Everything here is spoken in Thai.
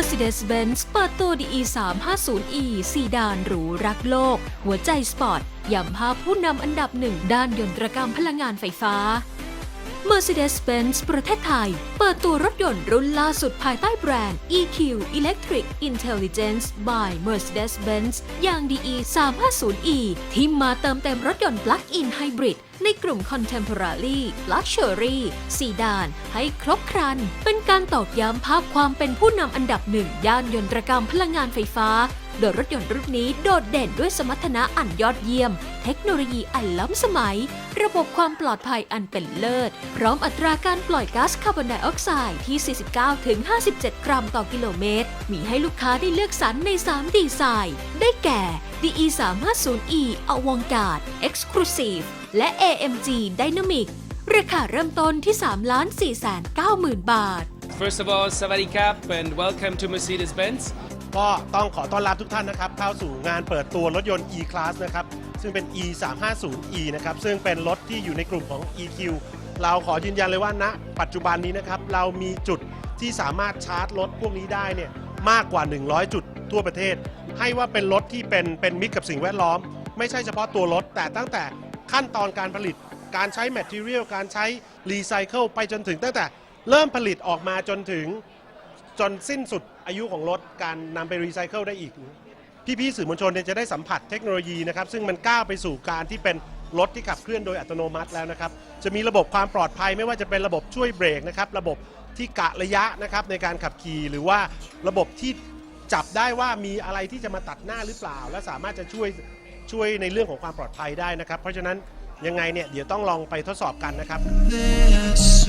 Mercedes-Benz เปิดตัว DE 350e ซีดานหรูรักโลก หัวใจสปอร์ตย้ำภาพผู้นำอันดับหนึ่งด้านยนตรกรรมพลังงานไฟฟ้า Mercedes-Benz ประเทศไทย เปิดตัวรถยนต์รุ่นล่าสุดภายใต้แบรนด์ EQ Electric Intelligence by Mercedes-Benz อย่าง DE 350e ที่มาเติมเต็มรถยนต์ Plug-in Hybrid ในกลุ่ม Contemporary Luxury ซีดาน ให้ครบครัน เป็นการตอกย้ำภาพความเป็นผู้นำอันดับหนึ่งย่านยนตรกรรมพลังงานไฟฟ้า โดยรถยนต์รุ่นนี้โดดเด่นด้วยสมรรถนะอันยอดเยี่ยม เทคโนโลยีอันล้ำสมัย ระบบความปลอดภัยอันเป็นเลิศ พร้อมอัตราการปล่อยก๊าซคาร์บอนไดออกไซด์ที่ 49ถึง57 กรัมต่อกิโลเมตร มีให้ลูกค้าได้เลือกสรรใน 3 ดีไซน์ ได้แก่ DE 350e Avantgarde Exclusive และ AMG Dynamic ราคาเริ่มต้นที่ 3 4 9 0 0 0 0 บาท First of all, Savadi Kap and welcome to Mercedes-Benz. ก็ต้องขอต้อนรับทุกท่านนะครับเข้าสู่งานเปิดตัวรถยนต์ E-Class นะครับซึ่งเป็น E 3 5 0 E นะครับซึ่งเป็นรถที่อยู่ในกลุ่มของ EQ เราขอยืนยันเลยว่าณปัจจุบันนี้นะครับเรามีจุดที่สามารถชาร์จรถพวกนี้ได้เนี่ยมากกว่า 100 จุดทั่วประเทศ ให้ว่าเป็นรถที่เป็นเป็นมิตรกับสิ่งแวดล้อม ไม่ใช่เฉพาะตัวรถ แต่ตั้งแต่ขั้นตอนการผลิต การใช้แมทเทียลการใช้รีไซเคิลไปจนถึงตั้งแต่เริ่มผลิตออกมาจนถึง จนสิ้นสุดอายุของรถการนำไปรีไซเคิลได้อีก พี่ ๆ สื่อมวลชนเนี่ยจะได้สัมผัสเทคโนโลยีนะครับ ซึ่งมันก้าวไปสู่การที่เป็นรถที่ขับเคลื่อนโดยอัตโนมัติแล้วนะครับ จะมีระบบความปลอดภัยไม่ว่าจะเป็นระบบช่วยเบรกนะครับ ระบบที่กะระยะนะครับในการขับขี่หรือว่าระบบที่จับได้ว่ามีอะไรที่จะมาตัดหน้าหรือเปล่า และสามารถจะช่วยช่วยในเรื่องของความปลอดภัยได้นะครับ เพราะฉะนั้นยังไงเนี่ยเดี๋ยวต้องลองไปทดสอบกันนะครับ This